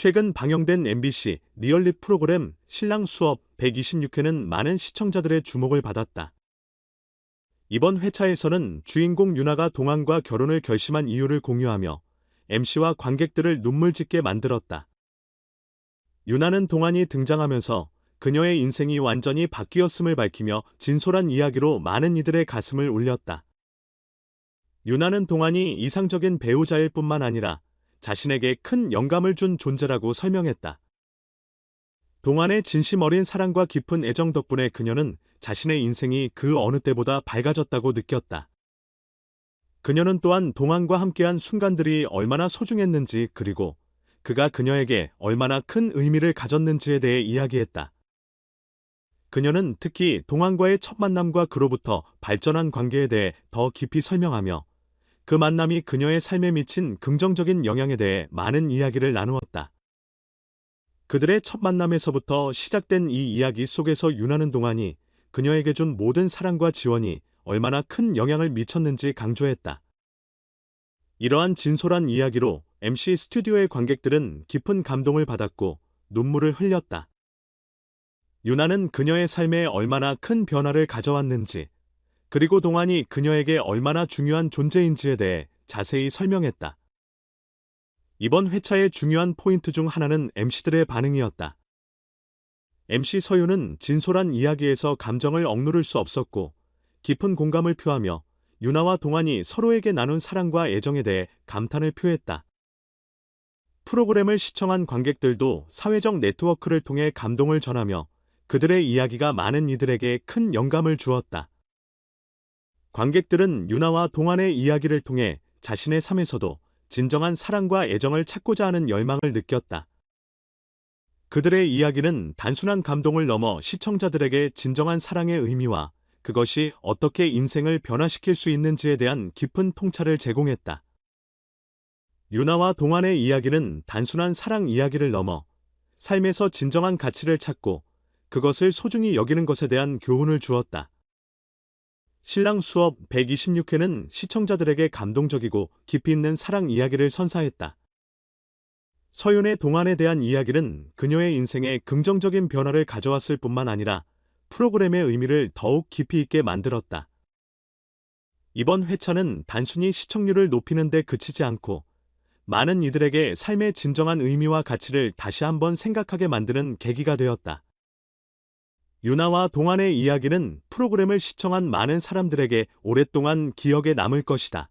최근 방영된 MBC 리얼리 프로그램 신랑 수업 126회는 많은 시청자들의 주목을 받았다. 이번 회차에서는 주인공 유나가 동안과 결혼을 결심한 이유를 공유하며 MC와 관객들을 눈물 짓게 만들었다. 유나는 동안이 등장하면서 그녀의 인생이 완전히 바뀌었음을 밝히며 진솔한 이야기로 많은 이들의 가슴을 울렸다. 유나는 동안이 이상적인 배우자일 뿐만 아니라 자신에게 큰 영감을 준 존재라고 설명했다. 동안의 진심 어린 사랑과 깊은 애정 덕분에 그녀는 자신의 인생이 그 어느 때보다 밝아졌다고 느꼈다. 그녀는 또한 동안과 함께한 순간들이 얼마나 소중했는지 그리고 그가 그녀에게 얼마나 큰 의미를 가졌는지에 대해 이야기했다. 그녀는 특히 동안과의 첫 만남과 그로부터 발전한 관계에 대해 더 깊이 설명하며 그 만남이 그녀의 삶에 미친 긍정적인 영향에 대해 많은 이야기를 나누었다. 그들의 첫 만남에서부터 시작된 이 이야기 속에서 윤하는 동안이 그녀에게 준 모든 사랑과 지원이 얼마나 큰 영향을 미쳤는지 강조했다. 이러한 진솔한 이야기로 MC 스튜디오의 관객들은 깊은 감동을 받았고 눈물을 흘렸다. 유나는 그녀의 삶에 얼마나 큰 변화를 가져왔는지, 그리고 동안이 그녀에게 얼마나 중요한 존재인지에 대해 자세히 설명했다. 이번 회차의 중요한 포인트 중 하나는 MC들의 반응이었다. MC 서유는 진솔한 이야기에서 감정을 억누를 수 없었고 깊은 공감을 표하며 유나와 동안이 서로에게 나눈 사랑과 애정에 대해 감탄을 표했다. 프로그램을 시청한 관객들도 사회적 네트워크를 통해 감동을 전하며 그들의 이야기가 많은 이들에게 큰 영감을 주었다. 관객들은 유나와 동안의 이야기를 통해 자신의 삶에서도 진정한 사랑과 애정을 찾고자 하는 열망을 느꼈다. 그들의 이야기는 단순한 감동을 넘어 시청자들에게 진정한 사랑의 의미와 그것이 어떻게 인생을 변화시킬 수 있는지에 대한 깊은 통찰을 제공했다. 유나와 동안의 이야기는 단순한 사랑 이야기를 넘어 삶에서 진정한 가치를 찾고 그것을 소중히 여기는 것에 대한 교훈을 주었다. 신랑 수업 126회는 시청자들에게 감동적이고 깊이 있는 사랑 이야기를 선사했다. 서윤의 동안에 대한 이야기는 그녀의 인생에 긍정적인 변화를 가져왔을 뿐만 아니라 프로그램의 의미를 더욱 깊이 있게 만들었다. 이번 회차는 단순히 시청률을 높이는 데 그치지 않고 많은 이들에게 삶의 진정한 의미와 가치를 다시 한번 생각하게 만드는 계기가 되었다. 유나와 동안의 이야기는 프로그램을 시청한 많은 사람들에게 오랫동안 기억에 남을 것이다.